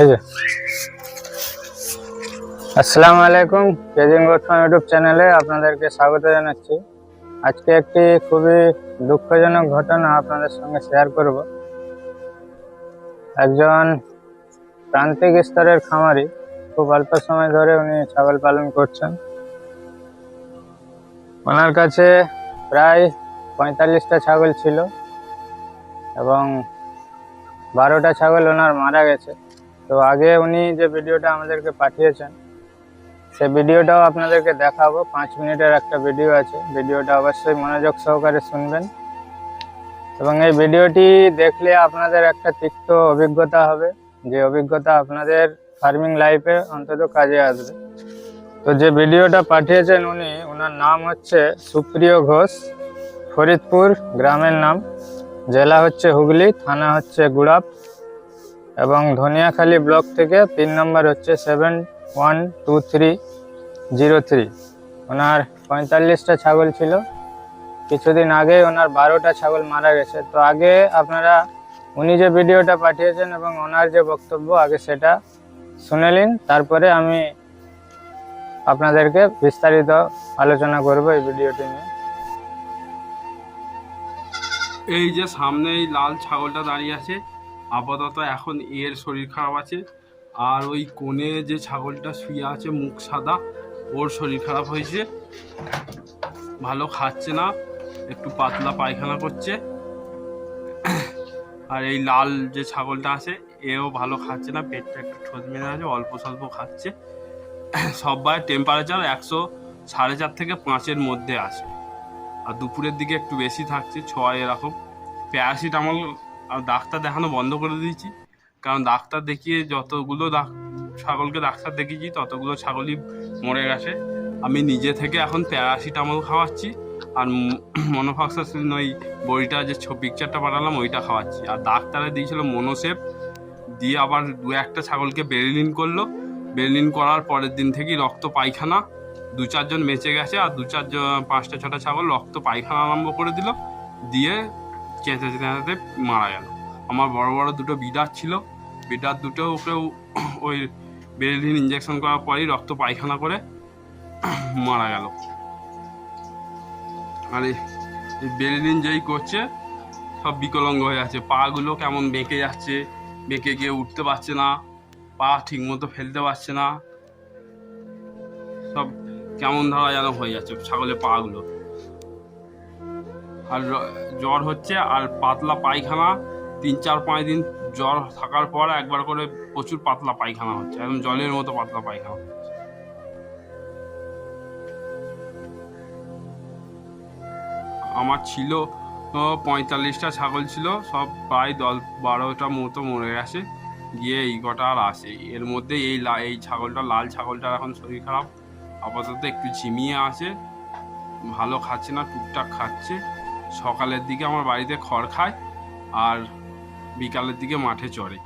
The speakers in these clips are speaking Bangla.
এই যে। আসসালামু আলাইকুম কেজিং গোটফার্ম ইউটিউব চ্যানেলে আপনাদেরকে স্বাগত জানাচ্ছি। আজকে একটি খুবই দুঃখজনক ঘটনা আপনাদের সঙ্গে শেয়ার করব। একজন প্রান্তিক স্তরের খামারি, খুব অল্প সময় ধরে উনি ছাগল পালন করছেন। ওনার কাছে প্রায় পঁয়তাল্লিশটা ছাগল ছিল এবং বারোটা ছাগল ওনার মারা গেছে। তো আগে উনি যে ভিডিওটা আমাদেরকে পাঠিয়েছেন, সে ভিডিওটাও আপনাদেরকে দেখাবো। পাঁচ মিনিটের একটা ভিডিও আছে। ভিডিওটা অবশ্যই মনোযোগ সহকারে শুনবেন। এবং এই ভিডিওটি দেখলে আপনাদের একটা তিক্ত অভিজ্ঞতা হবে, যে অভিজ্ঞতা আপনাদের ফার্মিং লাইফে অন্তত কাজে আসবে। তো যে ভিডিওটা পাঠিয়েছেন উনি ওনার নাম হচ্ছে সুপ্রিয় ঘোষ, ফরিদপুর গ্রামের নাম। জেলা হচ্ছে হুগলি, থানা হচ্ছে গুড়াপ। এবং ধনিয়াখালী ব্লক থেকে পিন নম্বর হচ্ছে seven one two three zero three ওনার পঁয়তাল্লিশটা ছাগল ছিল। কিছুদিন আগে ওনার বারোটা ছাগল মারা গেছে। তো আগে আপনারা উনি যে ভিডিওটা পাঠিয়েছেন এবং ওনার যে বক্তব্য, আগে সেটা শুনে নিন। তারপরে আমি আপনাদেরকে বিস্তারিত আলোচনা করব এই ভিডিওটি নিয়ে। এই যে সামনে এই লাল ছাগলটা দাঁড়িয়ে আছে। আপাতত এখন এর শরীর খারাপ আছে। আর ওই কোণে যে ছাগলটা শুয়ে আছে, মুখ সাদা, ওর শরীর খারাপ হয়েছে। ভালো খাচ্ছে না, একটু পাতলা পায়খানা করছে। আর এই লাল যে ছাগলটা আছে, এও ভালো খাচ্ছে না, পেটটা একটু ঠোঁট মেরে আছে, অল্প স্বল্প খাচ্ছে। সবাই টেম্পারেচার একশো সাড়ে চার থেকে পাঁচের মধ্যে আছে। আর দুপুরের দিকে একটু বেশি থাকছে ছয় এরকম। প্যারাসিটামল আর ডাক্তার দেখানো বন্ধ করে দিয়েছি। কারণ ডাক্তার দেখিয়ে যতগুলো ছাগলকে ডাক্তার দেখিয়েছি, ততগুলো ছাগলই মরে গেছে। আমি নিজে থেকে এখন প্যারাসিটামল খাওয়াচ্ছি আর মনোফক্সাসিন ওই বইটা যে পিকচারটা পাঠালাম, ওইটা খাওয়াচ্ছি। আর ডাক্তারে দিয়েছিল মনোসেপ, দিয়ে আবার দু একটা ছাগলকে বেরিলিন করল। বেরিলিন করার পরের দিন থেকেই রক্ত পায়খানা, দু চারজন বেঁচে গেছে আর দু চারজন, পাঁচটা, ছটা ছাগল রক্ত পায়খানা আরম্ভ করে দিল। দিয়ে চেঁচে চেঁচাতে মারা গেল। আমার বড় বড় দুটো বিডার ছিল। বিডার দুটো ওকেও ওই বেরিলিন ইঞ্জেকশন করার পরেই রক্ত পায়খানা করে মারা গেল। আর এই এই বেরিলিন যেই করছে, সব বিকলাঙ্গ হয়ে যাচ্ছে। পাগুলো কেমন বেঁকে যাচ্ছে, বেঁকে গিয়ে উঠতে পারছে না, পা ঠিকমতো ফেলতে পারছে না। সব কেমন ধারা যেন হয়ে যাচ্ছে, ছাগলের পাগুলো। আর জ্বর হচ্ছে আর পাতলা পায়খানা, তিন চার পাঁচ দিন জ্বর থাকার পর একবার করে প্রচুর পাতলা পায়খানা হচ্ছে, একদম জলের মতো পাতলা পায়খানা। আমার ছিল পঁয়তাল্লিশটা ছাগল ছিল, সব প্রায় দশ বারোটা মতো মরে গেছে, গিয়ে এই কটা আর আসে এর মধ্যে এই এই ছাগলটা, লাল ছাগলটার এখন শরীর খারাপ, আপাতত একটু ঝিমিয়ে আছে, ভালো খাচ্ছে না, টুকটাক খাচ্ছে সকালের দিকে আমার বাড়িতে খড় খায় আর বিকালের দিকে মাঠে চড়ে।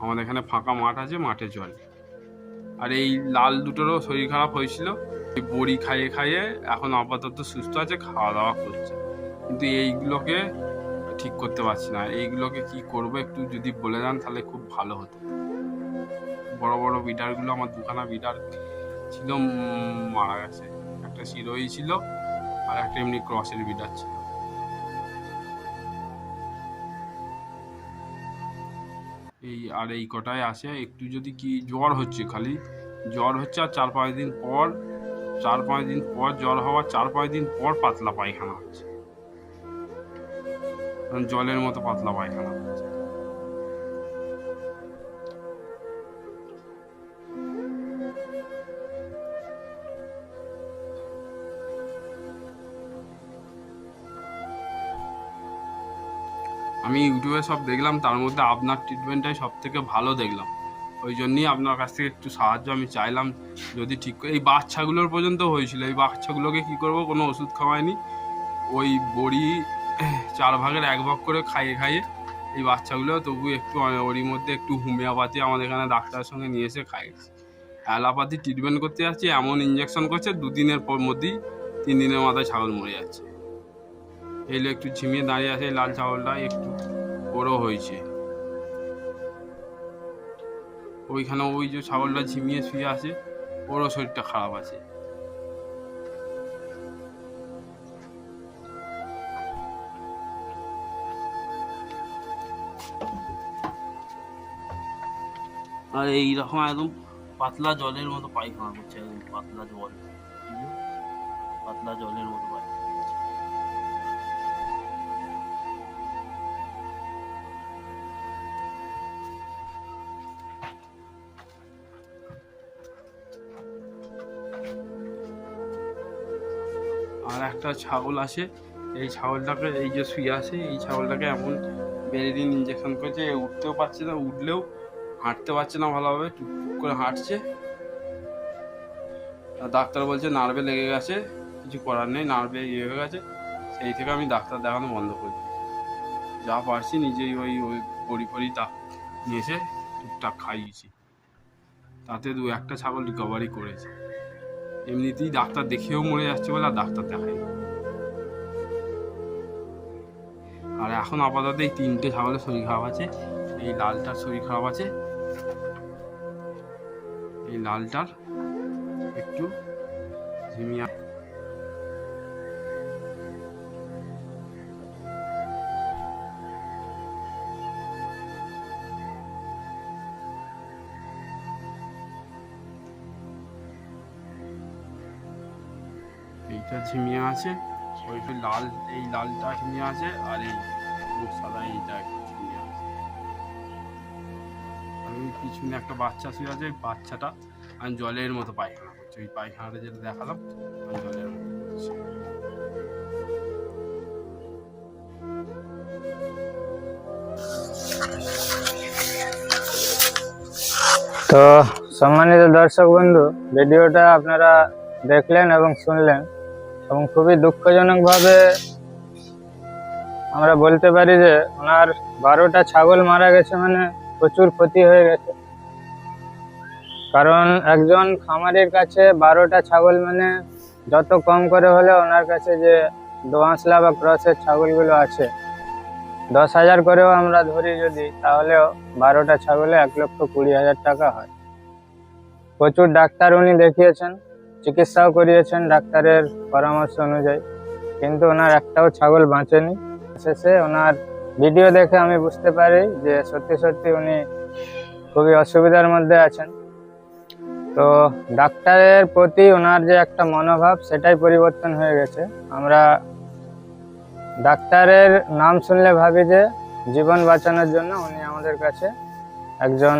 আমাদের এখানে ফাঁকা মাঠ আছে, মাঠে চড়ে। আর এই লাল দুটোরও শরীর খারাপ হয়েছিল। এই বড়ি খাইয়ে খাইয়ে এখন আপাতত সুস্থ আছে, খাওয়া দাওয়া করছে। কিন্তু এইগুলোকে ঠিক করতে পারছি না। এইগুলোকে কি করব একটু যদি বলে দেন তাহলে খুব ভালো হতো। বড় বড় বিডারগুলো, আমার দুখানা বিডার ছিল মারা গেছে। একটা শিরোই ছিল আর একটা এমনি ক্রসের বিডার ছিল এই আর এই কটায় আসে একটু যদি কি জ্বর হচ্ছে খালি, জ্বর হচ্ছে আর চার পাঁচ দিন পর, চার পাঁচ দিন পর জ্বর হওয়ার চার পাঁচ দিন পর পাতলা পায়খানা হচ্ছে। জলের মতো পাতলা পায়খানা হচ্ছে। আমি ইউটিউবে সব দেখলাম, তার মধ্যে আপনার ট্রিটমেন্টটাই সব থেকে ভালো দেখলাম। ওই জন্যই আপনার কাছ থেকে একটু সাহায্য আমি চাইলাম, যদি ঠিক এই বাচ্চাগুলোর পর্যন্ত হয়েছিল। এই বাচ্চাগুলোকে কি করব, কোনো ওষুধ খাওয়ায়নি ওই বড়ি চার ভাগের এক ভাগ করে খাইয়ে খাইয়ে এই বাচ্চাগুলো তবু একটু ওরই মধ্যে একটু হোমিওপ্যাথি আমাদের এখানে ডাক্তারের সঙ্গে নিয়ে এসে খাইয়েছি অ্যালোপ্যাথি ট্রিটমেন্ট করতে যাচ্ছি, এমন ইঞ্জেকশন করছে, দুদিনের পর মধ্যেই তিন দিনের মাথায় ছাগল মরে যাচ্ছে। এলে একটু ঝিমিয়ে দাঁড়িয়ে আছে, লাল ছাগলটা একটু বড় হয়েছে। ওইখানে ওই যে ছাগলটা ঝিমিয়ে শুয়ে আছে ওরও শরীরটা খারাপ আছে। আর এইরকম একদম পাতলা জলের মতো পায়খানা করছে, একদম পাতলা জল। পাতলা জলের মতো পায়খানা। একটা ছাগল আসে, এই ছাগলটাকে এই যে শুয়ে আসে এই ছাগলটাকে এমন বেরিদিন ইঞ্জেকশন করেছে উঠতেও পারছে না, উঠলেও হাঁটতে পারছে না ভালোভাবে টুকটুক করে হাঁটছে। ডাক্তার বলছে, নার্ভে লেগে গেছে, কিছু করার নেই, নার্ভে ইয়ে হয়ে গেছে, সেই থেকে আমি ডাক্তার দেখানো বন্ধ করে যা পারছি, নিজেই ওই ওই বড়ি ফড়ি তা নিয়ে এসে টুকটাক খাইয়েছি। তাতে দু একটা ছাগল রিকভারি করেছে। এমনিতেই ডাক্তার দেখেও মরে যাচ্ছে বলে আর ডাক্তার দেখায় আর এখন আপাতত এই তিনটে ছাগলের শরীর খারাপ আছে, এই লালটার শরীর খারাপ আছে, এই লালটার একটু ঝিমিয়া এইটা ঝিমিয়ে আছে। ওইটা লাল, এই লালটা ঝিমিয়ে আছে আর এই সাদা এইটা ঝিমিয়ে আছে। ওই পিছনে একটা বাচ্চা শুয়ে আছে, বাচ্চাটা আমি জলের মতো পায়খানা করছে। ওই পায়খানাটা যেটা দেখালাম, আমি জলের। তো সম্মানিত দর্শক বন্ধু ভিডিওটা আপনারা দেখলেন এবং শুনলেন। এবং খুবই দুঃখজনকভাবে আমরা বলতে পারি যে ওনার বারোটা ছাগল মারা গেছে মানে প্রচুর ক্ষতি হয়ে গেছে। কারণ একজন খামারের কাছে বারোটা ছাগল মানে যত কম করে হলে ওনার কাছে যে দোয়াশলা বা ক্রসের ছাগলগুলো আছে, দশ হাজার করেও আমরা ধরি যদি, তাহলেও বারোটা ছাগলে এক লক্ষ কুড়ি হাজার টাকা হয়। প্রচুর ডাক্তার উনি দেখিয়েছেন। চিকিৎসাও করিয়েছেন ডাক্তারের পরামর্শ অনুযায়ী। কিন্তু ওনার একটাও ছাগল বাঁচেনি। শেষে ওনার ভিডিও দেখে আমি বুঝতে পারি যে সত্যি সত্যি উনি খুবই অসুবিধার মধ্যে আছেন। তো ডাক্তারের প্রতি ওনার যে একটা মনোভাব, সেটাই পরিবর্তন হয়ে গেছে। আমরা ডাক্তারের নাম শুনলে ভাবি যে জীবন বাঁচানোর জন্য উনি আমাদের কাছে একজন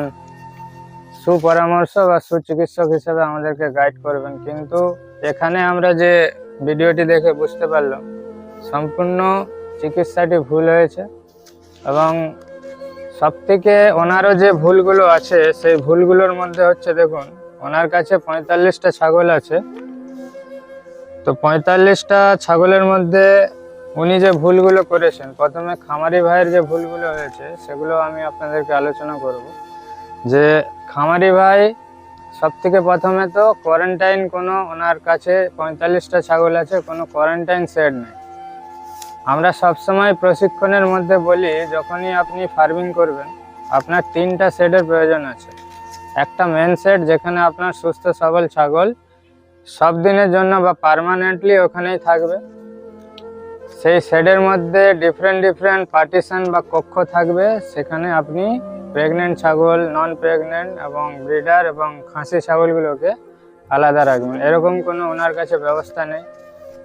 সুপরামর্শ বা সুচিকিৎসক হিসেবে আমাদেরকে গাইড করবেন। কিন্তু এখানে আমরা যে ভিডিওটি দেখে বুঝতে পারলাম, সম্পূর্ণ চিকিৎসাটি ভুল হয়েছে এবং সব থেকে ওনারও যে ভুলগুলো আছে, সেই ভুলগুলোর মধ্যে হচ্ছে দেখুন, ওনার কাছে পঁয়তাল্লিশটা ছাগল আছে। তো পঁয়তাল্লিশটা ছাগলের মধ্যে উনি যে ভুলগুলো করেছেন, প্রথমে খামারি ভাইয়ের যে ভুলগুলো হয়েছে, সেগুলো আমি আপনাদেরকে আলোচনা করব। যে খামারি ভাই সব থেকে প্রথমে তো কোয়ারেন্টাইন কোনো ওনার কাছে পঁয়তাল্লিশটা ছাগল আছে, কোনো কোয়ারেন্টাইন সেট নেই। আমরা সবসময় প্রশিক্ষণের মধ্যে বলি, যখনই আপনি ফার্মিং করবেন, আপনার তিনটা সেটের প্রয়োজন আছে। একটা মেন সেট যেখানে আপনার সুস্থ সবল ছাগল সব দিনের জন্য বা পার্মানেন্টলি ওখানেই থাকবে। সেই শেডের মধ্যে ডিফারেন্ট ডিফারেন্ট পার্টিশন বা কক্ষ থাকবে, সেখানে আপনি প্রেগনেন্ট ছাগল নন প্রেগনেন্ট এবং ব্রিডার এবং খাসি ছাগলগুলোকে আলাদা রাখবেন। এরকম কোনো ওনার কাছে ব্যবস্থা নেই।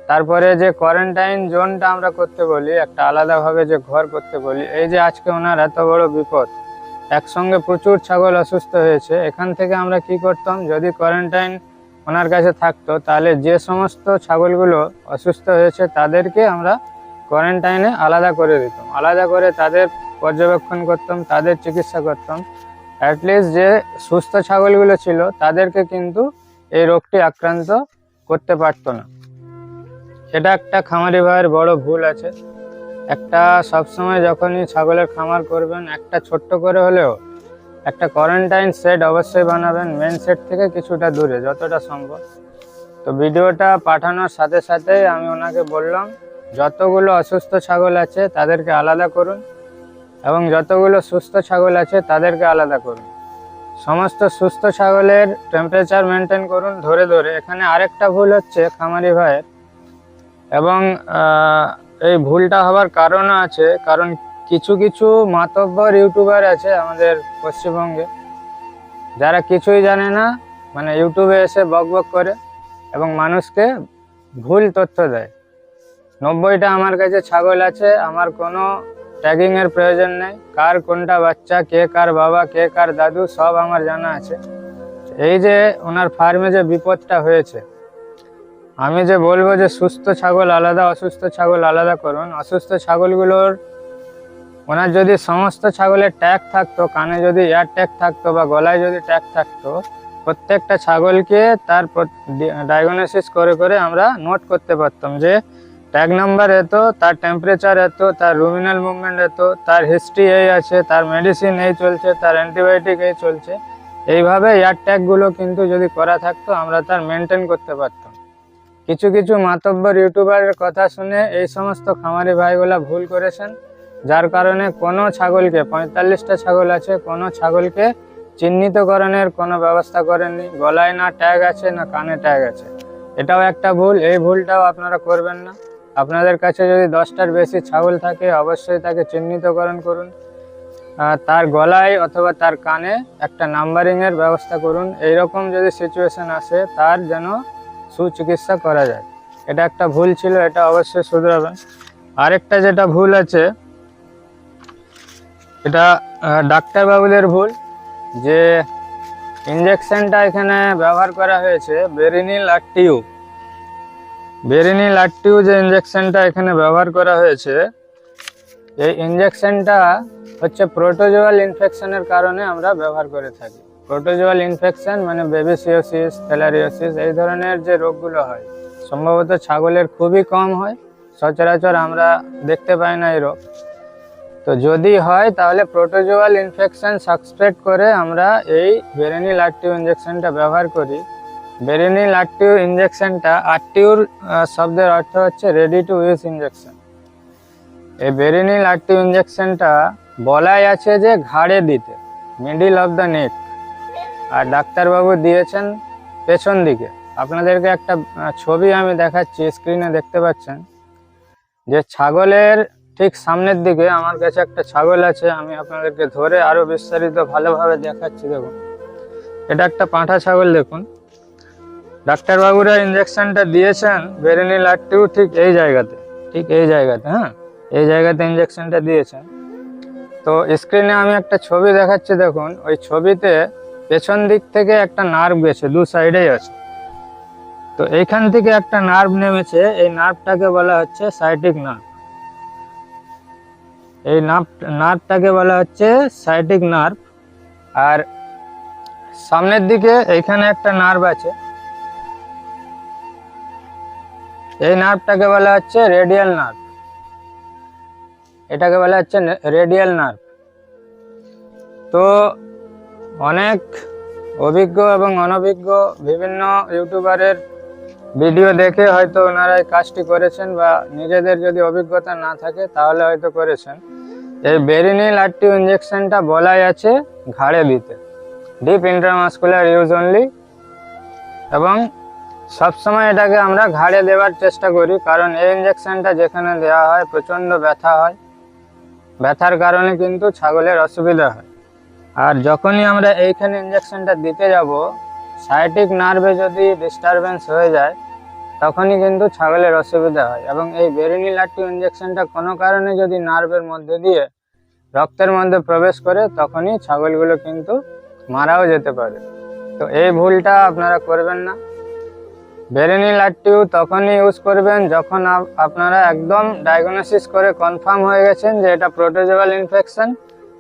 তারপরে যে কোয়ারেন্টাইন জোনটা আমরা করতে বলি, একটা আলাদাভাবে যে ঘর করতে বলি, এই যে আজকে ওনার এত বড় বিপদ, একসঙ্গে প্রচুর ছাগল অসুস্থ হয়েছে, এখান থেকে আমরা কি করতাম? যদি কোয়ারেন্টাইন ওনার কাছে থাকতো, তাহলে যে সমস্ত ছাগলগুলো অসুস্থ হয়েছে, তাদেরকে আমরা কোয়ারেন্টাইনে আলাদা করে দিতাম। আলাদা করে তাদের পর্যবেক্ষণ করতাম, তাদের চিকিৎসা করতাম। অ্যাটলিস্ট যে সুস্থ ছাগলগুলো ছিল, তাদেরকে কিন্তু এই রোগটি আক্রান্ত করতে পারতো না। এটা একটা খামারি ভাইয়ের বড় ভুল আছে। একটা সবসময় যখনই ছাগলের খামার করবেন, একটা ছোট্ট করে হলেও একটা কোয়ারেন্টাইন সেট অবশ্যই বানাবেন মেন সেট থেকে কিছুটা দূরে, যতটা সম্ভব। তো ভিডিওটা পাঠানোর সাথে সাথে আমি ওনাকে বললাম, যতগুলো অসুস্থ ছাগল আছে, তাদেরকে আলাদা করুন। এবং যতগুলো সুস্থ ছাগল আছে তাদেরকে আলাদা করুন। সমস্ত সুস্থ ছাগলের টেম্পারেচার মেনটেন করুন ধরে ধরে। এখানে আরেকটা ভুল হচ্ছে খামারি ভাইয়ের। এবং এই ভুলটা হওয়ার কারণও আছে, কারণ কিছু কিছু মাতব্বর ইউটিউবার আছে আমাদের পশ্চিমবঙ্গে। যারা কিছুই জানে না মানে ইউটিউবে এসে বক বক করে এবং মানুষকে ভুল তথ্য দেয়। নব্বইটা আমার কাছে ছাগল আছে, আমার কোনো ট্যাগিং এর প্রয়োজন নেই। কার কোনটা বাচ্চা, কে কার বাবা, কে কার দাদু, সব আমার জানা আছে। এই যে ওনার ফার্মে যে বিপদটা হয়েছে, আমি যে বলব যে সুস্থ ছাগল আলাদা, অসুস্থ ছাগল আলাদা করুন। অসুস্থ ছাগলগুলোর, ওনার যদি সমস্ত ছাগলের ট্যাগ থাকতো, কানে যদি এয়ার ট্যাগ থাকতো বা গলায় যদি ট্যাগ থাকতো, প্রত্যেকটা ছাগলকে তার ডায়াগনোসিস করে করে আমরা নোট করতে পারতাম যে ট্যাগ নাম্বার এত, তার টেম্পারেচার এত, তার রুমিনাল মুভমেন্ট এত, তার হিস্ট্রি এই আছে, তার মেডিসিন এই চলছে, তার অ্যান্টিবায়োটিক এই চলছে। এইভাবে এয়ার ট্যাগগুলো কিন্তু যদি করা থাকতো, আমরা তার মেনটেন করতে পারতাম। কিছু কিছু মাতব্বর ইউটিউবারের কথা শুনে এই সমস্ত খামারি ভাইগুলা ভুল করেছেন, যার কারণে কোনো ছাগলকে, পঁয়তাল্লিশটা ছাগল আছে, কোনো ছাগলকে চিহ্নিতকরণের কোনো ব্যবস্থা করেননি। গলায় না ট্যাগ আছে, না কানে ট্যাগ আছে। এটাও একটা ভুল, এই ভুলটাও আপনারা করবেন না। আপনাদের কাছে যদি দশটার বেশি ছাগল থাকে, অবশ্যই তাকে চিহ্নিতকরণ করুন। তার গলায় অথবা তার কানে একটা নাম্বারিংয়ের ব্যবস্থা করুন। এই রকম যদি সিচুয়েশান আসে, তার যেন সুচিকিৎসা করা যায়। এটা একটা ভুল ছিল, এটা অবশ্যই শুধরাবেন। আরেকটা যেটা ভুল আছে, এটা ডাক্তারবাবুদের ভুল, যে ইঞ্জেকশনটা এখানে ব্যবহার করা হয়েছে বেরিনিল আর টিউ বেরিনিল আর টিউ যে ইঞ্জেকশনটা এখানে ব্যবহার করা হয়েছে, এই ইঞ্জেকশনটা হচ্ছে প্রোটোজোয়াল ইনফেকশনের কারণে আমরা ব্যবহার করে থাকি। প্রোটোজোয়াল ইনফেকশন মানে বেবিসিওসিস থ্যালারিওসিস এই ধরনের যে রোগগুলো হয়, সম্ভবত ছাগলের খুবই কম হয়, সচরাচর আমরা দেখতে পাই না এই রোগ। তো যদি হয়, তাহলে প্রোটোজোয়াল ইনফেকশন সাসপেক্ট করে আমরা এই বেরেনিল আরটিউ ইঞ্জেকশনটা ব্যবহার করি। বেরেনিল আরটিউ ইঞ্জেকশনটা আরটিউর শব্দের অর্থ হচ্ছে রেডি টু ইউজ ইঞ্জেকশন এই বেরেনিল আরটিউ ইঞ্জেকশনটা বলাই আছে যে ঘাড়ে দিতে মিডিল অফ দ্য নেক আর ডাক্তারবাবু দিয়েছেন পেছন দিকে। আপনাদেরকে একটা ছবি আমি দেখাচ্ছি স্ক্রিনে দেখতে পাচ্ছেন। যে ছাগলের ঠিক সামনের দিকে, আমার কাছে একটা ছাগল আছে, আমি আপনাদেরকে ধরে আরও বিস্তারিত ভালোভাবে দেখাচ্ছি, দেখুন। এটা একটা পাঁঠা ছাগল, দেখুন। ডাক্তারবাবুরা ইঞ্জেকশনটা দিয়েছেন বেরেনিল আরটিউ ঠিক এই জায়গাতে, ঠিক এই জায়গাতে হ্যাঁ? এই জায়গাতে ইঞ্জেকশনটা দিয়েছেন। তো স্ক্রিনে আমি একটা ছবি দেখাচ্ছি, দেখুন। ওই ছবিতে পেছন দিক থেকে একটা নার্ভ গেছে, দু সাইডেই আছে। তো এইখান থেকে একটা নার্ভ নেমেছে, এই নার্ভটাকে বলা হচ্ছে সাইটিক নার্ভ এই নার্ভ নার্ভটাকে বলা হচ্ছে সাইটিক নার্ভ আর সামনের দিকে এইখানে একটা নার্ভ আছে এই নার্ভটাকে বলা হচ্ছে রেডিয়াল নার্ভ। এটাকে বলা হচ্ছে রেডিয়াল নার্ভ। তো অনেক অভিজ্ঞ এবং অনভিজ্ঞ বিভিন্ন ইউটিউবারের ভিডিও দেখে হয়তো ওনারা এই কাজটি করেছেন বা নিজেদের যদি অভিজ্ঞতা না থাকে তাহলে হয়তো করেছেন। এই বেরিনিল আরটিউ ইঞ্জেকশনটা বলাই আছে ঘাড়ে দিতে। ডিপ ইন্টারমাস্কুলার ইউজ অনলি এবং সবসময় এটাকে আমরা ঘাড়ে দেওয়ার চেষ্টা করি, কারণ এই ইঞ্জেকশনটা যেখানে দেওয়া হয় প্রচণ্ড ব্যথা হয়। ব্যথার কারণে কিন্তু ছাগলের অসুবিধা হয়। আর যখনই আমরা এইখানে ইঞ্জেকশনটা দিতে যাব সাইটিক নার্ভে যদি ডিস্টারবেন্স হয়ে যায়, তখনই কিন্তু ছাগলের অসুবিধা হয়। এবং এই বেরিনিল আরটিউ ইঞ্জেকশনটা কোনো কারণে যদি নার্ভের মধ্যে দিয়ে রক্তের মধ্যে প্রবেশ করে, তখনই ছাগলগুলো কিন্তু মারাও যেতে পারে। তো এই ভুলটা আপনারা করবেন না। বেরেনিল আরটিউ তখনই ইউজ করবেন যখন আপ- আপনারা একদম ডায়াগনোসিস করে কনফার্ম হয়ে গেছেন যে এটা প্রোটোজোয়াল ইনফেকশন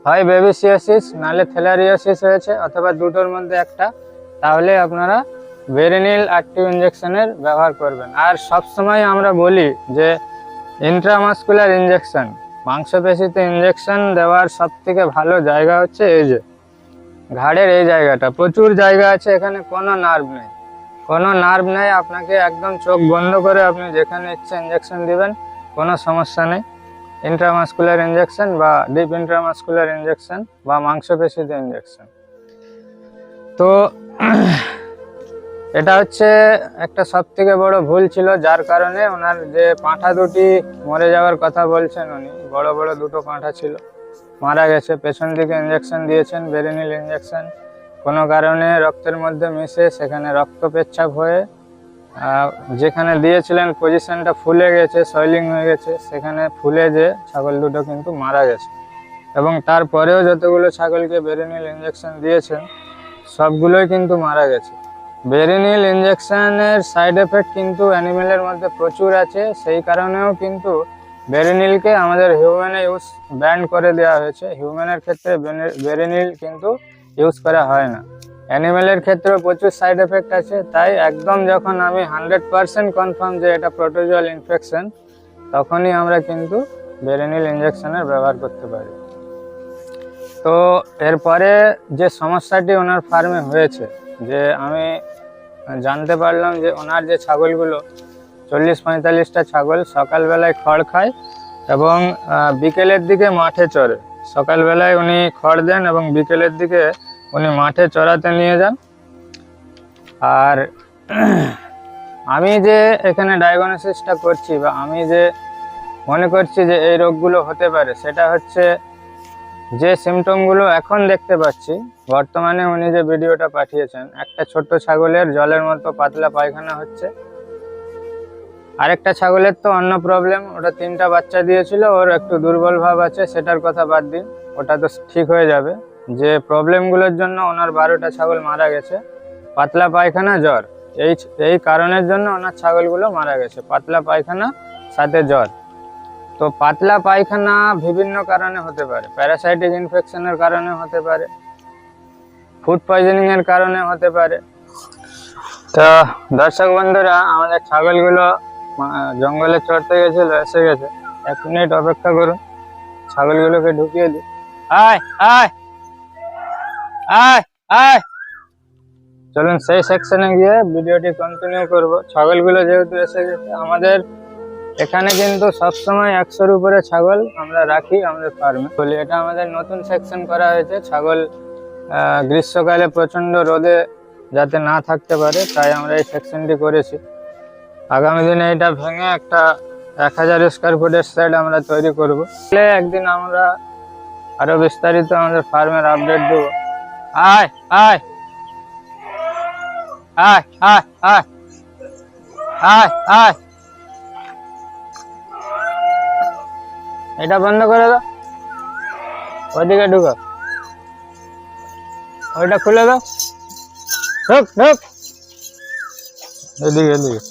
হয় বেবিসিওসিস নাহলে থেলারিওসিস হয়েছে অথবা দুটোর মধ্যে একটা। তাহলে আপনারা বেরেনিল আরটিউ ইঞ্জেকশনের ব্যবহার করবেন। আর সব সময় আমরা বলি যে ইন্ট্রামাস্কুলার ইঞ্জেকশন মাংসপেশিতে ইঞ্জেকশন দেওয়ার সব থেকে ভালো জায়গা হচ্ছে এই যে, ঘাড়ের এই জায়গাটা। প্রচুর জায়গা আছে, এখানে কোনো নার্ভ নেই। কোনো নার্ভ নেই, আপনাকে একদম চোখ বন্ধ করে আপনি যেখানে ইচ্ছে ইঞ্জেকশন দিবেন, কোনো সমস্যা নেই। ইন্ট্রামাস্কুলার ইঞ্জেকশন বা ডিপ ইন্ট্রামাস্কুলার ইঞ্জেকশন বা মাংসপেশিতে ইঞ্জেকশন তো এটা হচ্ছে একটা সব থেকে বড় ভুল ছিল, যার কারণে ওনার যে পাঁঠা দুটি মরে যাওয়ার কথা বলছেন উনি, বড় বড় দুটো পাঁঠা ছিল। মারা গেছে, পেছন দিকে ইঞ্জেকশন দিয়েছেন বেরিনিল ইঞ্জেকশন কোনো কারণে রক্তের মধ্যে মিশে সেখানে রক্ত পেচ্ছাপ হয়ে যেখানে দিয়েছিলেন পজিশনটা ফুলে গেছে, সয়েলিং হয়ে গেছে, সেখানে ফুলে যে ছাগল দুটো কিন্তু মারা গেছে। এবং তারপরেও যতগুলো ছাগলকে বেরিনিল ইঞ্জেকশন দিয়েছেন, সবগুলোই কিন্তু মারা গেছে। বেরিনিল ইঞ্জেকশনের সাইড এফেক্ট কিন্তু অ্যানিমেলের মধ্যে প্রচুর আছে, সেই কারণেও কিন্তু বেরিনিলকে আমাদের হিউম্যানে ইউজ ব্যান করে দেওয়া হয়েছে। হিউম্যানের ক্ষেত্রে বেরিনিল কিন্তু ইউজ করা হয় না। অ্যানিমেলের ক্ষেত্রেও প্রচুর সাইড এফেক্ট আছে, তাই একদম যখন আমি হান্ড্রেড পার্সেন্ট কনফার্ম যে এটা প্রোটোজুয়াল ইনফেকশন তখনই আমরা কিন্তু বেরিনিল ইঞ্জেকশনের ব্যবহার করতে পারি। তো এরপরে যে সমস্যাটি ওনার ফার্মে হয়েছে, যে আমি জানতে পারলাম যে ওনার যে ছাগলগুলো, চল্লিশ পঁয়তাল্লিশটা ছাগল সকালবেলায় খড় খায় এবং বিকেলের দিকে মাঠে চড়ে। সকালবেলায় উনি খড় দেন এবং বিকেলের দিকে উনি মাঠে চড়াতে নিয়ে যান। আর আমি যে এখানে ডায়াগনোসিসটা করছি বা আমি যে মনে করছি যে এই রোগগুলো হতে পারে, সেটা হচ্ছে যে সিমটমগুলো এখন দেখতে পাচ্ছি, বর্তমানে উনি যে ভিডিওটা পাঠিয়েছেন, একটা ছোট্ট ছাগলের জলের মতো পাতলা পায়খানা হচ্ছে। আরেকটা ছাগলের তো অন্য প্রবলেম ওটা তিনটা বাচ্চা দিয়েছিল, ওর একটু দুর্বল ভাব আছে, সেটার কথা বাদ দিন, ওটা তো ঠিক হয়ে যাবে। যে প্রবলেমগুলোর জন্য ওনার বারোটা ছাগল মারা গেছে, পাতলা পায়খানা জ্বর, এই এই কারণের জন্য ওনার ছাগলগুলো মারা গেছে, পাতলা পায়খানা, সাথে জ্বর। তো পাতলা পায়খানা বিভিন্ন কারণে হতে পারে প্যারাসাইটিক ইনফেকশনের কারণে হতে পারে ফুড পয়জনিং এর কারণে হতে পারে। তো দর্শক বন্ধুরা, আমাদের ছাগলগুলো জঙ্গলে চড়তে গেছিল এসে গেছে। এক মিনিট অপেক্ষা করুন ছাগলগুলোকে ঢুকিয়ে দিই। আয় আয় আয় আয়। চলুন সেই সেকশনে গিয়ে ভিডিওটি কন্টিনিউ করব। ছাগলগুলো যেহেতু এসে গেছে আমাদের এখানে কিন্তু সবসময় একশোর উপরে ছাগল আমরা রাখি আমাদের ফার্মে বলি এটা আমাদের নতুন সেকশন করা হয়েছে। ছাগল গ্রীষ্মকালে প্রচণ্ড রোদে যাতে না থাকতে পারে তাই আমরা এই সেকশনটি করেছি। আগামী দিনে এটা ভেঙে একটা এক হাজার স্কোয়ার ফুটের সাইড আমরা তৈরি করব। তাহলে একদিন আমরা আরও বিস্তারিত আমাদের ফার্মের আপডেট দেবো। আয় আয়। আয় আয় আয়। আয় আয়। এটা বন্ধ করে দাও। ওইদিকে ঢুকো। ওইটা খুলে দাও। ঢুক ঢুক। এদিকে এদিকে।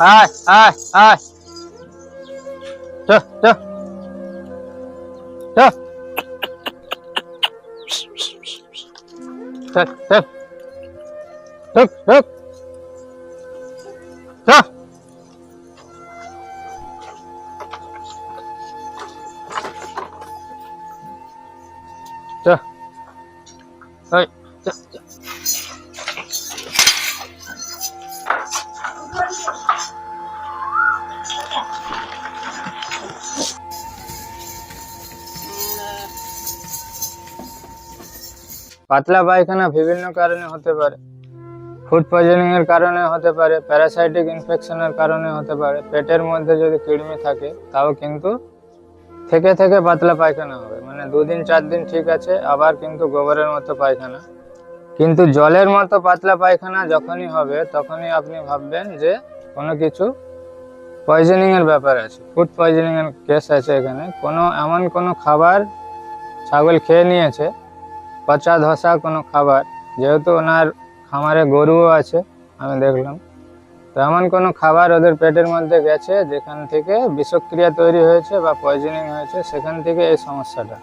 আয় আয় আয় চ চ চ চ চ ঢুক ঢুক চ চ ওই চ চ পাতলা পায়খানা বিভিন্ন কারণে হতে পারে। ফুড পয়জনিং এর কারণে হতে পারে, প্যারাসাইটিক ইনফেকশনের কারণে হতে পারে। পেটের মধ্যে যদি কৃমি থাকে, তাও কিন্তু থেকে থেকে পাতলা পায়খানা হবে। মানে দুদিন, চার দিন ঠিক আছে, আবার কিন্তু গোবরের মতো পায়খানা। কিন্তু জলের মতো পাতলা পায়খানা যখনই হবে, তখনই আপনি ভাববেন যে কোনো কিছু পয়জনিং এর ব্যাপার আছে। ফুড পয়জনিং এর কেস আছে এখানে। কোনো, এমন কোনো খাবার ছাগল খেয়ে নিয়েছে পচা ধসা কোনো খাবার, যেহেতু ওনার খামারে গরুও আছে, আমি দেখলাম। তো এমন কোনো খাবার ওদের পেটের মধ্যে গেছে, যেখান থেকে বিষক্রিয়া তৈরি হয়েছে বা পয়জনিং হয়েছে, সেখান থেকে এই সমস্যাটা।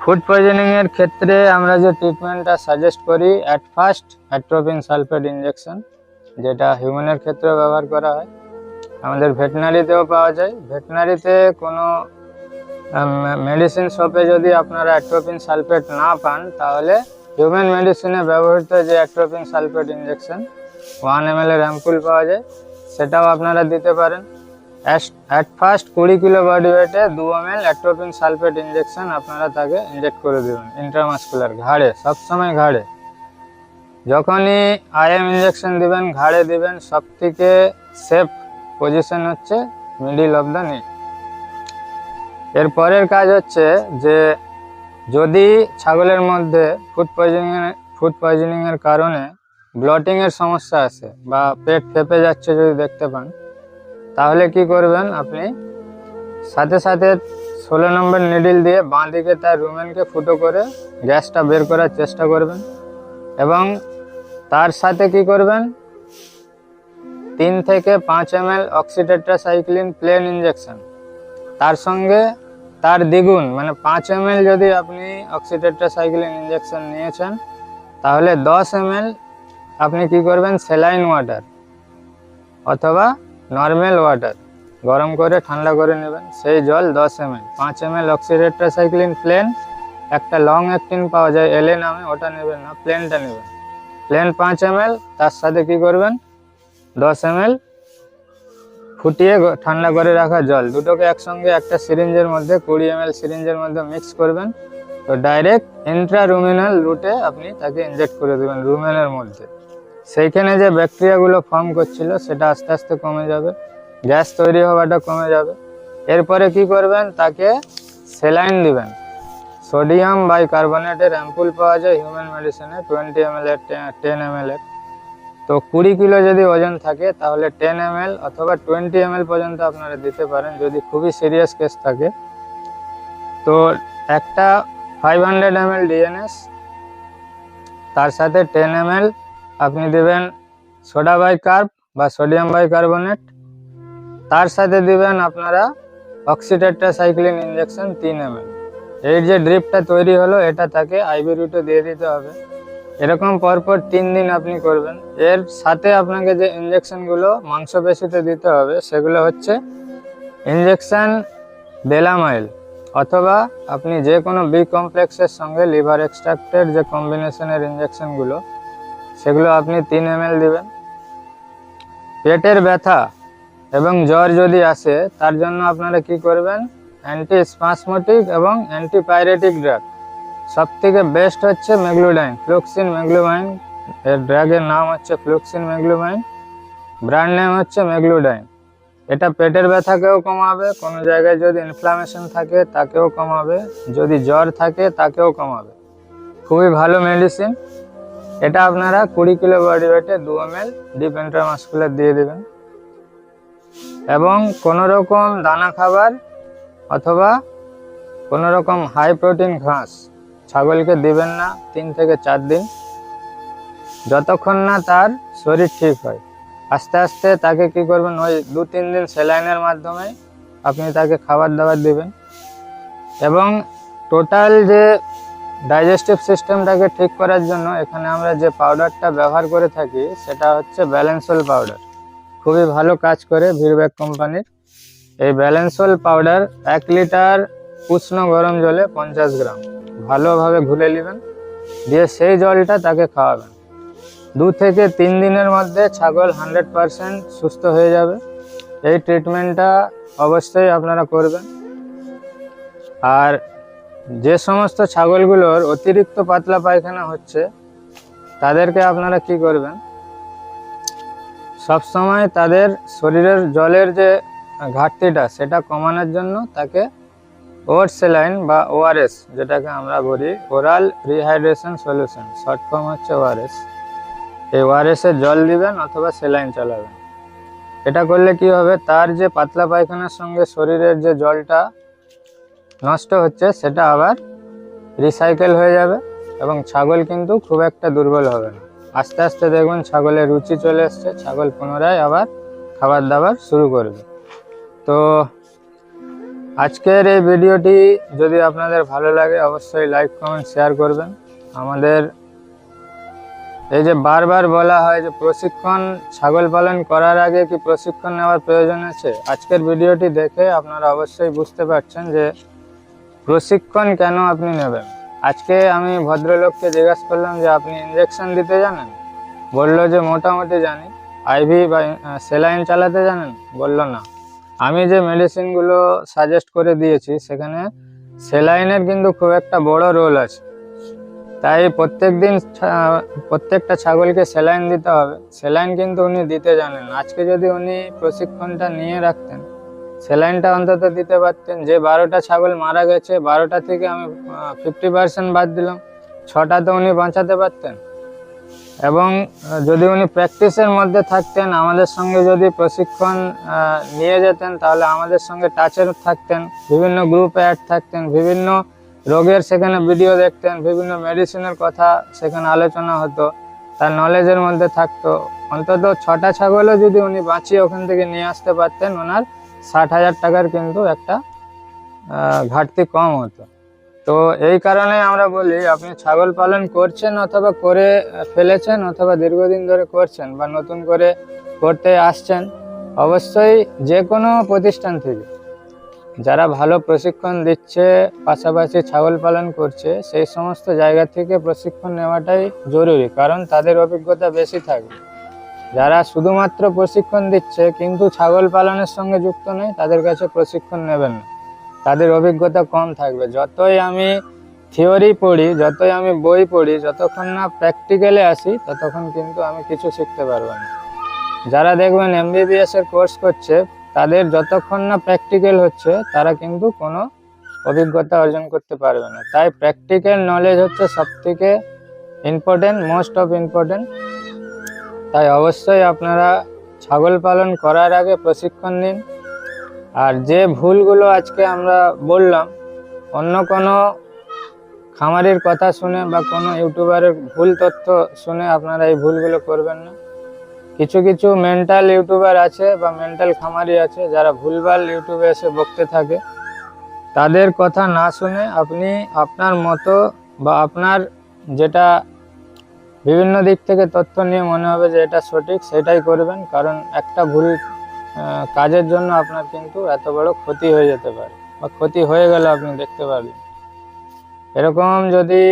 ফুড পয়জনিং এর ক্ষেত্রে আমরা যে ট্রিটমেন্টটা সাজেস্ট করি at first atropine sulphate injection যেটা হিউম্যানের ক্ষেত্রেও ব্যবহার করা হয়। আমাদের ভেটেনারিতেও পাওয়া যায়। ভেটেনারিতে কোনো মেডিসিন শপে যদি আপনারা অ্যাট্রোপিন সালফেট না পান, তাহলে হিউম্যান মেডিসিনে ব্যবহৃত যে atropine sulphate injection one M L এর অ্যাম্পুল পাওয়া যায়, সেটাও আপনারা দিতে পারেন। অ্যাট ফার্স্ট কুড়ি কিলো বডি ওয়েটে দু M L atropine sulphate injection আপনারা তাকে ইনজেক্ট করে দেবেন ইন্ট্রামাস্কুলার ঘাড়ে, সবসময় ঘাড়ে। যখনই আইএম ইঞ্জেকশন দিবেন, ঘাড়ে দিবেন সব থেকে সেফ পজিশন হচ্ছে মিডিল অফ দ্য নেক এর পরের কাজ হচ্ছে যে যদি ছাগলের মধ্যে ফুড পয়জনিং ফুড পয়জনিং এর কারণে ব্লটিং এর সমস্যা আসে বা পেট ফেপে যাচ্ছে যদি দেখতে পান, তাহলে কি করবেন আপনি? সাথে সাথে ষোলো নম্বর নিডিল দিয়ে বাঁ দিকে তার রুমেনকে ফুটো করে গ্যাসটা বের করার চেষ্টা করবেন এবং তার সাথে কি করবেন? তিন থেকে পাঁচ M L oxytetracycline plain injection তার সঙ্গে তার দ্বিগুণ মানে পাঁচ এম যদি আপনি অক্সিটেট্রাসাইক্লিন ইঞ্জেকশন নিয়েছেন, তাহলে দশ এম আপনি কি করবেন? সেলাইন ওয়াটার অথবা নর্মাল ওয়াটার গরম করে ঠান্ডা করে নেবেন। সেই জল দশ এম এল পাঁচ এম এল অক্সিটেট্রাসাইক্লিন প্লেন একটা লং অ্যাক্টিন পাওয়া যায় এলে নামে, ওটা নেবেন না প্লেনটা নেবেন। প্লেন পাঁচ এম তার সাথে কি করবেন? দশ এম ফুটিয়ে ঠান্ডা করে রাখা জল। দুটোকে একসঙ্গে একটা সিরিঞ্জের মধ্যে, কুড়ি এম সিরিঞ্জের মধ্যে মিক্স করবেন। তো ডাইরেক্ট ইন্ট্রারুমিনাল রুটে আপনি তাকে ইনজেক্ট করে দেবেন রুমেনের মধ্যে। সেইখানে যে ব্যাকটেরিয়াগুলো ফর্ম করছিল, সেটা আস্তে আস্তে কমে যাবে। গ্যাস তৈরি হওয়াটা কমে যাবে। এরপরে কি করবেন, তাকে সেলাইন দিবেন। সোডিয়াম বাই বাইকার্বনেটের অ্যাম্পুল পাওয়া যায় হিউম্যান মেডিসিনে টোয়েন্টি এম এল এর টেন এম এল এর। তো কুড়ি কিলো যদি ওজন থাকে, তাহলে টেন এম অথবা টোয়েন্টি এম পর্যন্ত আপনারা দিতে পারেন, যদি খুবই সিরিয়াস কেস থাকে। তো একটা ফাইভ হান্ড্রেড এম ডিএনএস তার সাথে টেন এম আপনি দেবেন সোডা বাইকার্ব বা সোডিয়াম বাইকার্বনেট। তার সাথে দিবেন আপনারা অক্সিটেট্রাসাইক্লিন ইঞ্জেকশন তিন এম এই যে ড্রিপটা তৈরি হলো, এটা তাকে আইবি রুটে দিয়ে দিতে হবে। এরকম পরপর তিন দিন আপনি করবেন। এর সাথে আপনাকে যে ইঞ্জেকশনগুলো মাংসপেশিতে দিতে হবে, সেগুলো হচ্ছে ইঞ্জেকশন বেলামাইল অথবা আপনি যে কোনো বি কমপ্লেক্সের সঙ্গে লিভার এক্সট্রাক্টের যে কম্বিনেশনের ইঞ্জেকশনগুলো সেগুলো আপনি তিন এম দিবেন। পেটের ব্যথা এবং জ্বর যদি আসে, তার জন্য আপনারা কি করবেন? অ্যান্টি স্পাসমোটিক এবং অ্যান্টিপাইরেটিক ড্রাগ সব থেকে বেস্ট হচ্ছে মেগলুডাইন ফ্লুক্সিন মেগলুমাইন এর ড্রাগের নাম হচ্ছে ফ্লুক্সিন মেগলুমাইন ব্র্যান্ড নেম হচ্ছে মেগলুডাইন এটা পেটের ব্যথাকেও কমাবে, কোনো জায়গায় যদি ইনফ্লামেশন থাকে তাকেও কমাবে, যদি জ্বর থাকে তাকেও কমাবে। খুবই ভালো মেডিসিন এটা আপনারা কুড়ি কিলো বডি ওয়েটে দু এম এল ডিপ ইন্ট্রামাস্কুলার দিয়ে দেবেন। এবং কোনো রকম দানা খাবার অথবা কোনো রকম হাই প্রোটিন ঘাস ছাগলকে দিবেন না তিন থেকে চার দিন। যতক্ষণ না তার শরীর ঠিক হয়। আস্তে আস্তে তাকে কি করবেন? ওই দু, তিন দিন স্যালাইনের মাধ্যমে আপনি তাকে খাবার দাবার দিবেন। এবং টোটাল যে ডাইজেস্টিভ সিস্টেমটাকে ঠিক করার জন্য এখানে আমরা যে পাউডারটা ব্যবহার করে থাকি, সেটা হচ্ছে ব্যালেন্সল পাউডার। খুবই ভালো কাজ করে ভিরব্যাক কোম্পানির। এই ব্যালেন্সল পাউডার এক লিটার উষ্ণ গরম জলে পঞ্চাশ গ্রাম। ভালোভাবে ঘুলে নেবেন। দিয়ে সেই জলটা তাকে খাওয়াবেন। দু থেকে তিন দিনের মধ্যে ছাগল হান্ড্রেড পারসেন্ট সুস্থ হয়ে যাবে। এই ট্রিটমেন্টটা অবশ্যই আপনারা করবেন। আর যে সমস্ত ছাগলগুলোর অতিরিক্ত পাতলা পায়খানা হচ্ছে, তাদেরকে আপনারা কি করবেন? সব সময় তাদের শরীরের জলের যে ঘাটতিটা, সেটা কমানোর জন্য তাকে ওর সেলাইন বা ওআরএস, যেটাকে আমরা বলি oral rehydration solution. Short form হচ্ছে ওআরএস। এই ওআরএস জল দিবেন অথবা সেলাইন চালাবেন। এটা করলে কি হবে? তার যে পাতলা পায়খানার সঙ্গে শরীরের যে জলটা নষ্ট হচ্ছে, সেটা আবার রিসাইকেল হয়ে যাবে এবং ছাগল কিন্তু খুব একটা দুর্বল হবে না। আস্তে আস্তে দেখবেন ছাগলের রুচি চলে এসছে, ছাগল পুনরায় আবার খাবার দাবার শুরু করবে। তো আজকের এই ভিডিওটি যদি আপনাদের ভালো লাগে, অবশ্যই লাইক কমেন্ট শেয়ার করবেন। আমাদের এই যে বারবার বলা হয় যে প্রশিক্ষণ ছাগল পালন করার আগে কি প্রশিক্ষণ নেওয়ার প্রয়োজন আছে? আজকের ভিডিওটি দেখে আপনারা অবশ্যই বুঝতে পারছেন যে প্রশিক্ষণ কেন আপনি নেবেন। আজকে আমি ভদ্রলোককে জিজ্ঞাসা করলাম যে, আপনি ইঞ্জেকশন দিতে জানেন? বলল যে, মোটামুটি জানি। আইভি বা সেলাইন চালাতে জানেন? বলল না। আমি যে মেডিসিনগুলো সাজেস্ট করে দিয়েছি, সেখানে সেলাইনের কিন্তু খুব একটা বড় রোল আছে। তাই প্রত্যেক দিন প্রত্যেকটা ছাগলকে সেলাইন দিতে হবে। সেলাইন কিন্তু উনি দিতে জানেন। আজকে যদি উনি প্রশিক্ষণটা নিয়ে রাখতেন সেলাইনটা অন্তত দিতে পারতেন। যে বারোটা ছাগল মারা গেছে, বারোটা থেকে আমি ফিফটি পার্সেন্ট বাদ দিলাম। ছটা তো উনি বাঁচাতে পারতেন। এবং যদি উনি প্র্যাকটিসের মধ্যে থাকতেন, আমাদের সঙ্গে যদি প্রশিক্ষণ নিয়ে যেতেন, তাহলে আমাদের সঙ্গে টাচের থাকতেন, বিভিন্ন গ্রুপে অ্যাড থাকতেন, বিভিন্ন রোগের সেখানে ভিডিও দেখতেন, বিভিন্ন মেডিসিনের কথা সেখানে আলোচনা হতো, তার নলেজের মধ্যে থাকতো। অন্তত ছটা ছাগলও যদি উনি বাঁচিয়ে ওখান থেকে নিয়ে আসতে পারতেন, ওনার ষাট হাজার টাকার কিন্তু একটা ঘাটতি কম হতো। তো এই কারণে আমরা বলি, আপনি ছাগল পালন করছেন অথবা করে ফেলেছেন অথবা দীর্ঘদিন ধরে করছেন বা নতুন করে করতে আসছেন, অবশ্যই যে কোনো প্রতিষ্ঠান থেকে যারা ভালো প্রশিক্ষণ দিচ্ছে, পাশাপাশি ছাগল পালন করছে, সেই সমস্ত জায়গা থেকে প্রশিক্ষণ নেওয়াটাই জরুরি, কারণ তাদের অভিজ্ঞতা বেশি থাকবে যারা শুধুমাত্র প্রশিক্ষণ দিচ্ছে, কিন্তু ছাগল পালনের সঙ্গে যুক্ত নেই তাদের কাছে প্রশিক্ষণ নেবেন না। তাদের অভিজ্ঞতা কম থাকবে। যতই আমি থিওরি পড়ি, যতই আমি বই পড়ি, যতক্ষণ না প্র্যাকটিক্যালে আসি, ততক্ষণ কিন্তু আমি কিছু শিখতে পারব না। যারা দেখবেন এমবিবিএস এর কোর্স করছে, তাদের যতক্ষণ না প্র্যাকটিক্যাল হচ্ছে, তারা কিন্তু কোনো অভিজ্ঞতা অর্জন করতে পারবে না। তাই প্র্যাকটিক্যাল নলেজ হচ্ছে সব থেকে ইম্পর্টেন্ট মোস্ট অফ ইম্পর্টেন্ট তাই অবশ্যই আপনারা ছাগল পালন করার আগে প্রশিক্ষণ নিন। আর যে ভুলগুলো আজকে আমরা বললাম, অন্য কোনো খামারির কথা শুনে বা কোনো ইউটিউবারের ভুল তথ্য শুনে আপনারা এই ভুলগুলো করবেন না। কিছু কিছু মেন্টাল ইউটিউবার আছে বা মেন্টাল খামারি আছে যারা ভুলভাল ইউটিউবে এসে বকতে থাকে। তাদের কথা না শুনে আপনি আপনার মতো বা আপনার যেটা বিভিন্ন দিক থেকে তথ্য নিয়ে মনে হবে যে এটা সঠিক, সেটাই করবেন। কারণ একটা ভুল কাজের জন্য আপনার কিন্তু এত বড় ক্ষতি হয়ে যেতে পারে বা ক্ষতি হয়ে গেলে আপনি দেখতে পারবেন। এরকম যদি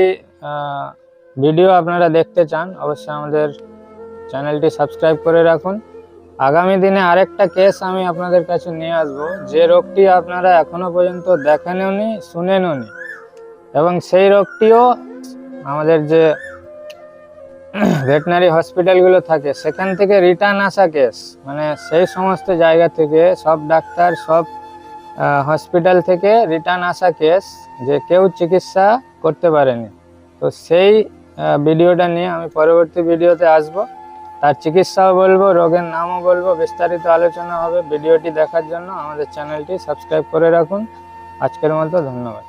ভিডিও আপনারা দেখতে চান, অবশ্যই আমাদের চ্যানেলটি সাবস্ক্রাইব করে রাখুন। আগামী দিনে আরেকটা কেস আমি আপনাদের কাছে নিয়ে আসব। যে রোগটি আপনারা এখনও পর্যন্ত দেখেনওনি শুনেনওনি এবং সেই রোগটিও আমাদের যে ভেটেনারি হসপিটালগুলো থাকে, সেখান থেকে রিটার্ন আসা কেস। মানে সেই সমস্ত জায়গা থেকে সব ডাক্তার, সব হসপিটাল থেকে রিটার্ন আসা কেস যে কেউ চিকিৎসা করতে পারেনি। তো সেই ভিডিওটা নিয়ে আমি পরবর্তী ভিডিওতে আসব। তার চিকিৎসাও বলব, রোগের নামও বলব, বিস্তারিত আলোচনা হবে ভিডিওটি দেখার জন্য। আমাদের চ্যানেলটি সাবস্ক্রাইব করে রাখুন। আজকের মতো ধন্যবাদ।